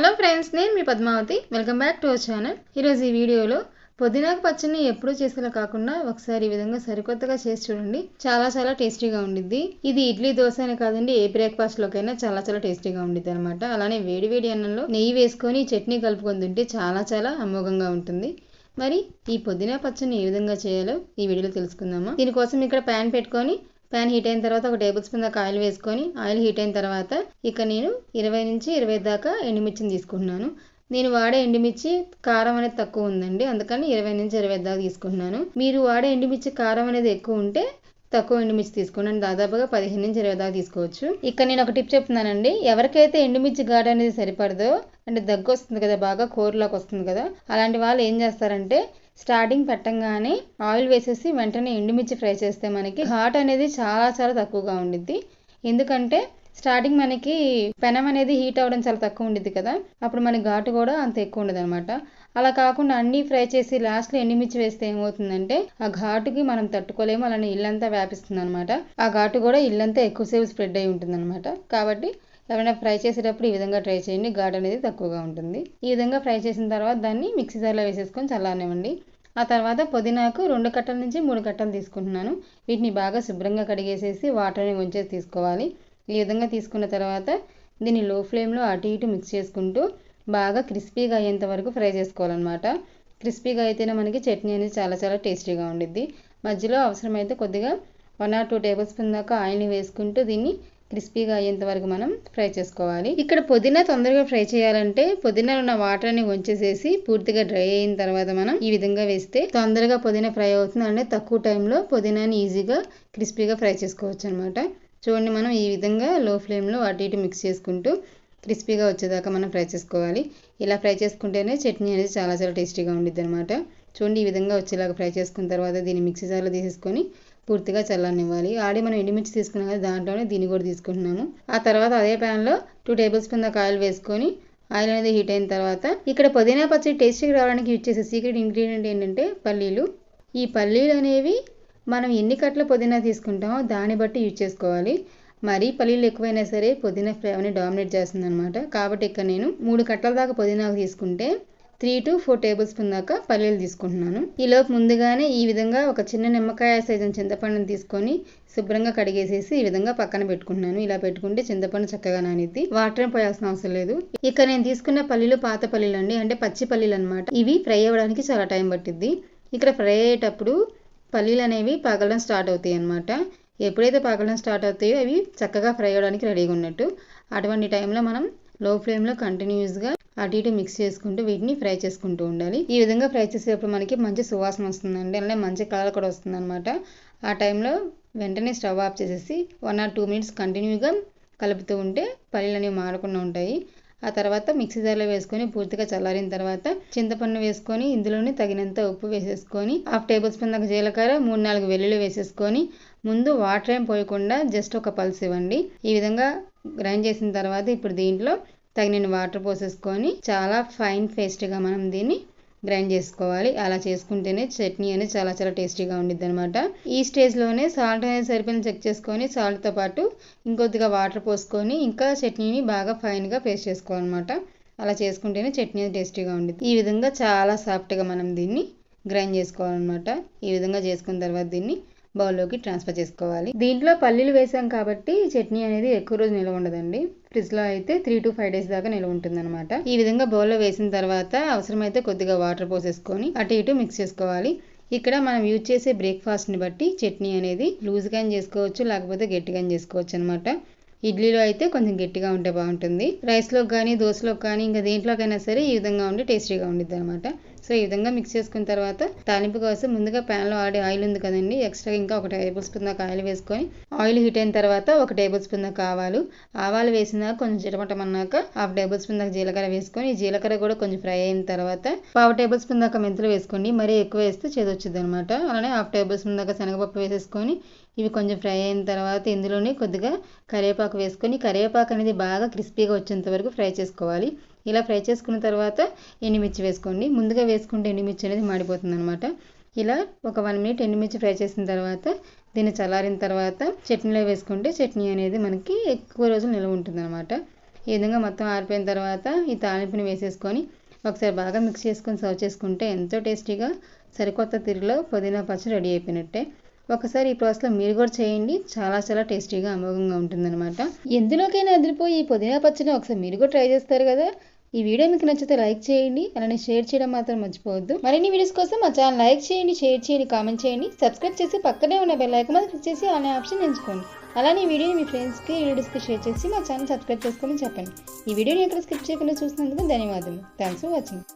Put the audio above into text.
Hello friends నేను మీ Padmavathi. Welcome back to our channel ఈరోజు ఈ వీడియోలో పుదీనాకు పచ్చడిని ఎప్పుడూ చేసేలా కాకుండా ఒకసారి ఈ విధంగా సరికొత్తగా చేసి చూడండి. చాలా చాలా టేస్టీగా ఉండిద్ది. ఇది ఇడ్లీ దోశ అనే కాదండి ఏ బ్రేక్ఫాస్ట్లోకైనా చాలా చాలా టేస్టీగా ఉండిద్ది అనమాట అలానే వేడి వేడి అన్నంలో నెయ్యి వేసుకొని చట్నీ కలుపుకొని తింటే చాలా చాలా అమోఘంగా ఉంటుంది. మరి ఈ పుదీనా పచ్చడిని ఏ విధంగా చేయాలో ఈ వీడియోలో తెలుసుకుందామా? దీనికోసం ఇక్కడ ప్యాన్ పెట్టుకొని ప్యాన్ హీట్ అయిన తర్వాత ఒక టేబుల్ స్పూన్ దాకా ఆయిల్ వేసుకొని ఆయిల్ హీట్ అయిన తర్వాత ఇక నేను ఇరవై నుంచి ఇరవై దాకా ఎండుమిర్చిని తీసుకుంటున్నాను. నేను వాడే ఎండుమిర్చి కారం అనేది తక్కువ ఉందండి అందుకని ఇరవై నుంచి ఇరవై దాకా తీసుకుంటున్నాను. మీరు వాడే ఎండుమిర్చి కారం అనేది ఎక్కువ ఉంటే తక్కువ ఎండుమిర్చి తీసుకోండి. దాదాపుగా పదిహేను నుంచి ఇరవై దాకా తీసుకోవచ్చు. ఇక్కడ నేను ఒక టిప్ చెప్తున్నానండి ఎవరికైతే ఎండుమిర్చి ఘాటు అనేది సరిపడదో అంటే దగ్గు వస్తుంది కదా బాగా కూరలోకి వస్తుంది కదా అలాంటి వాళ్ళు ఏం చేస్తారంటే స్టార్టింగ్ పెట్టంగానే ఆయిల్ వేసేసి వెంటనే ఎండుమిర్చి ఫ్రై చేస్తే మనకి ఘాట్ అనేది చాలా చాలా తక్కువగా ఉండిద్ది. ఎందుకంటే స్టార్టింగ్ మనకి పెనం అనేది హీట్ అవ్వడం చాలా తక్కువ ఉండిద్ది కదా. అప్పుడు మన ఘాటు కూడా అంత ఎక్కువ ఉండదు అనమాట అలా కాకుండా అన్నీ ఫ్రై చేసి లాస్ట్లో ఎండుమిర్చి వేస్తే ఏమవుతుందంటే ఆ ఘాటుకి మనం తట్టుకోలేము. అలానే ఇల్లంతా వ్యాపిస్తుంది అనమాట ఆ ఘాటు కూడా ఇల్లంతా ఎక్కువసేపు స్ప్రెడ్ అయి ఉంటుంది అనమాట కాబట్టి ఎవరైనా ఫ్రై చేసేటప్పుడు ఈ విధంగా ట్రై చేయండి. ఘాట్ అనేది తక్కువగా ఉంటుంది. ఈ విధంగా ఫ్రై చేసిన తర్వాత దాన్ని మిక్సీ జార్లో వేసేసుకొని చల్లనివ్వండి ఆ తర్వాత పుదీనాకు రెండు కట్టల నుంచి మూడు కట్టలు తీసుకుంటున్నాను. వీటిని బాగా శుభ్రంగా కడిగేసేసి వాటర్ని ఉంచేసి తీసుకోవాలి. ఈ విధంగా తీసుకున్న తర్వాత దీన్ని లో ఫ్లేమ్లో అటు ఇటు మిక్స్ చేసుకుంటూ బాగా క్రిస్పీగా అయ్యేంత వరకు ఫ్రై చేసుకోవాలన్నమాట. క్రిస్పీగా అయితేనే మనకి చట్నీ అనేది చాలా చాలా టేస్టీగా ఉండిద్ది. మధ్యలో అవసరమైతే కొద్దిగా one or two tablespoon దాకా ఆయిల్ని వేసుకుంటూ దీన్ని క్రిస్పీగా అయ్యేంత వరకు మనం ఫ్రై చేసుకోవాలి. ఇక్కడ పుదీనా తొందరగా ఫ్రై చేయాలంటే పుదీనాలో ఉన్న వాటర్ని వంచేసేసి పూర్తిగా డ్రై అయిన తర్వాత మనం ఈ విధంగా వేస్తే తొందరగా పుదీనా ఫ్రై అవుతుంది. అంటే తక్కువ టైంలో పుదీనాని ఈజీగా క్రిస్పీగా ఫ్రై చేసుకోవచ్చు అనమాట చూడండి మనం ఈ విధంగా లో ఫ్లేమ్లో అటు ఇటు మిక్స్ చేసుకుంటూ క్రిస్పీగా వచ్చేదాకా మనం ఫ్రై చేసుకోవాలి. ఇలా ఫ్రై చేసుకుంటేనే చట్నీ అనేది చాలా చాలా టేస్టీగా ఉండిద్ది అనమాట చూడండి ఈ విధంగా వచ్చేలాగా ఫ్రై చేసుకున్న తర్వాత దీన్ని మిక్సీ జార్లో తీసేసుకొని పూర్తిగా చల్లనివ్వాలి ఆడి మనం ఎండుమిర్చి తీసుకున్నాం కదా దాంట్లోనే దీన్ని కూడా తీసుకుంటున్నాము. ఆ తర్వాత అదే ప్యాన్లో టూ టేబుల్ స్పూన్ దాకా ఆయిల్ వేసుకొని ఆయిల్ అనేది హీట్ అయిన తర్వాత ఇక్కడ పుదీనా పచ్చడి టేస్ట్కి రావడానికి యూజ్ చేసే సీక్రెట్ ఇంగ్రీడియంట్ ఏంటంటే పల్లీలు. ఈ పల్లీలు అనేవి మనం ఎన్ని కట్ల పుదీనా తీసుకుంటామో దాన్ని బట్టి యూజ్ చేసుకోవాలి. మరీ పల్లీలు ఎక్కువైనా సరే పుదీనా ఫ్లేవర్ని డామినేట్ చేస్తుంది అనమాట కాబట్టి ఇక్కడ నేను మూడు కట్టల దాకా పుదీనాకు తీసుకుంటే three to four tablespoon దాకా పల్లీలు తీసుకుంటున్నాను. ఈలోపు ముందుగానే ఈ విధంగా ఒక చిన్న నిమ్మకాయ సైజు చింతపండుని తీసుకొని శుభ్రంగా కడిగేసేసి ఈ విధంగా పక్కన పెట్టుకుంటున్నాను. ఇలా పెట్టుకుంటే చింతపండు చక్కగా నానిద్ది. వాటర్ పోయాల్సిన అవసరం లేదు. ఇక నేను తీసుకున్న పల్లీలు పాత పల్లీలు అండి. అంటే పచ్చి పల్లీలు అనమాట ఇవి ఫ్రై అవ్వడానికి చాలా టైం పట్టిద్ది. ఇక్కడ ఫ్రై అయ్యేటప్పుడు పల్లీలు అనేవి పగలడం స్టార్ట్ అవుతాయి అన్నమాట. ఎప్పుడైతే పగలడం స్టార్ట్ అవుతాయో అవి చక్కగా ఫ్రై అవ్వడానికి రెడీగా ఉన్నట్టు. అటువంటి టైంలో మనం లో ఫ్లేమ్లో కంటిన్యూస్గా అటు ఇటు మిక్స్ చేసుకుంటూ వీటిని ఫ్రై చేసుకుంటూ ఉండాలి. ఈ విధంగా ఫ్రై చేసేటప్పుడు మనకి మంచి సువాసన వస్తుందండి. అలానే మంచి కలర్ కూడా వస్తుంది అనమాట ఆ టైంలో వెంటనే స్టవ్ ఆఫ్ చేసేసి వన్ ఆర్ టూ మినిట్స్ కంటిన్యూగా కలుపుతూ ఉంటే పల్లీలు అనేవి మారకుండా ఉంటాయి. ఆ తర్వాత మిక్సీ జార్లో వేసుకొని పూర్తిగా చల్లారిన తర్వాత చింతపండు వేసుకొని ఇందులోనే తగినంత ఉప్పు వేసేసుకొని హాఫ్ టేబుల్ స్పూన్ దాకా జీలకర్ర మూడు నాలుగు వెల్లుల్లి వేసేసుకొని ముందు వాటర్ ఏం పోయకుండా జస్ట్ ఒక పల్స్ ఇవ్వండి. ఈ విధంగా గ్రైండ్ చేసిన తర్వాత ఇప్పుడు దీంట్లో తగిన వాటర్ పోసేసుకొని చాలా ఫైన్ పేస్ట్గా మనం దీన్ని గ్రైండ్ చేసుకోవాలి. అలా చేసుకుంటేనే చట్నీ అనేది చాలా చాలా టేస్టీగా ఉండిద్ది అనమాట ఈ స్టేజ్లోనే సాల్ట్ అనేది సరిపోయిన చెక్ చేసుకొని సాల్ట్తో పాటు ఇంకొద్దిగా వాటర్ పోసుకొని ఇంకా చట్నీని బాగా ఫైన్గా పేస్ట్ చేసుకోవాలన్నమాట. అలా చేసుకుంటేనే చట్నీ టేస్టీగా ఉండిద్ది. ఈ విధంగా చాలా సాఫ్ట్గా మనం దీన్ని గ్రైండ్ చేసుకోవాలన్నమాట. ఈ విధంగా చేసుకున్న తర్వాత దీన్ని బౌల్లోకి ట్రాన్స్ఫర్ చేసుకోవాలి. దీంట్లో పల్లీలు వేసాం కాబట్టి చట్నీ అనేది ఎక్కువ రోజు నిల్వ ఉండదండి. ఫ్రిడ్జ్లో అయితే త్రీ టు ఫైవ్ డేస్ దాకా నిల్వ ఉంటుందన్నమాట. ఈ విధంగా బౌల్లో వేసిన తర్వాత అవసరమైతే కొద్దిగా వాటర్ పోసేసుకొని అటు ఇటు మిక్స్ చేసుకోవాలి. ఇక్కడ మనం యూజ్ చేసే బ్రేక్ఫాస్ట్ని బట్టి చట్నీ అనేది లూజ్గా చేసుకోవచ్చు లేకపోతే గట్టిగా చేసుకోవచ్చు అనమాట ఇడ్లీలో అయితే కొంచెం గట్టిగా ఉంటే బాగుంటుంది. రైస్లోకి కానీ దోశలోకి కానీ ఇంకా దేంట్లోకైనా సరే ఈ విధంగా ఉండి టేస్టీగా ఉండిద్ది అనమాట సో ఈ విధంగా మిక్స్ చేసుకున్న తర్వాత తాలింపు కోసం ముందుగా ప్యాన్లో ఆడే ఆయిల్ ఉంది కదండి ఎక్స్ట్రా ఇంకా ఒక టేబుల్ స్పూన్ దాకా ఆయిల్ వేసుకొని ఆయిల్ హీట్ అయిన తర్వాత ఒక టేబుల్ స్పూన్ దాకా ఆవాలు. ఆవాలు వేసినాక కొంచెం చిటమటమన్నాక హాఫ్ టేబుల్ స్పూన్ దాకా జీలకర్ర వేసుకొని జీలకర్ర కూడా కొంచెం ఫ్రై అయిన తర్వాత పావు టేబుల్ స్పూన్ దాకా మెంతులు వేసుకోండి. మరీ ఎక్కువ వేస్తే చేదొచ్చుద్ది అనమాట అలానే హాఫ్ టేబుల్ స్పూన్ దాకా శనగపప్పు వేసేసుకొని ఇవి కొంచెం ఫ్రై అయిన తర్వాత ఇందులోనే కొద్దిగా కరివేపాకు వేసుకొని కరివేపాకు అనేది బాగా క్రిస్పీగా వచ్చేంత వరకు ఫ్రై చేసుకోవాలి. ఇలా ఫ్రై చేసుకున్న తర్వాత ఎండుమిర్చి వేసుకోండి. ముందుగా వేసుకుంటే ఎండుమిర్చి అనేది మాడిపోతుంది అనమాట ఇలా ఒక వన్ మినిట్ ఎండుమిర్చి ఫ్రై చేసిన తర్వాత దీన్ని చల్లారిన తర్వాత చట్నీలో వేసుకుంటే చట్నీ అనేది మనకి ఎక్కువ రోజులు నిల్వ ఉంటుంది అనమాట ఈ విధంగా మొత్తం ఆరిపోయిన తర్వాత ఈ తాలింపుని వేసేసుకొని ఒకసారి బాగా మిక్స్ చేసుకొని సర్వ్ చేసుకుంటే ఎంతో టేస్టీగా సరికొత్త తిరిలో పుదీనా పచ్చడి రెడీ అయిపోయినట్టే. ఒకసారి ఈ ప్రాసెస్లో మీరు కూడా చేయండి. చాలా చాలా టేస్టీగా అమోఘంగా ఉంటుందన్నమాట. ఎందులోకైనా అదిరిపోయి ఈ పుదీనా పచ్చడి ఒకసారి మీరు కూడా ట్రై చేస్తారు కదా. ఈ వీడియో మీకు నచ్చితే లైక్ చేయండి. అలానే షేర్ చేయడం మాత్రం మర్చిపోవద్దు. మరిన్ని వీడియోస్ కోసం మా ఛానల్ లైక్ చేయండి షేర్ చేయండి కామెంట్ చేయండి. సబ్స్క్రైబ్ చేసి పక్కనే ఉన్న బెల్ ఐకాన్ మీద క్లిక్ చేసి అనే ఆప్షన్ ఎంచుకోండి. అలానే ఈ వీడియోని మీ ఫ్రెండ్స్కి రిలేటివ్స్కి షేర్ చేసి మా ఛానల్ సబ్స్క్రైబ్ చేసుకోమని చెప్పండి. ఈ వీడియోని ఎక్కడ స్కిప్ చేయకుండా చూసినందుకు ధన్యవాదాలు థ్యాంక్స్ ఫర్ వాచింగ్.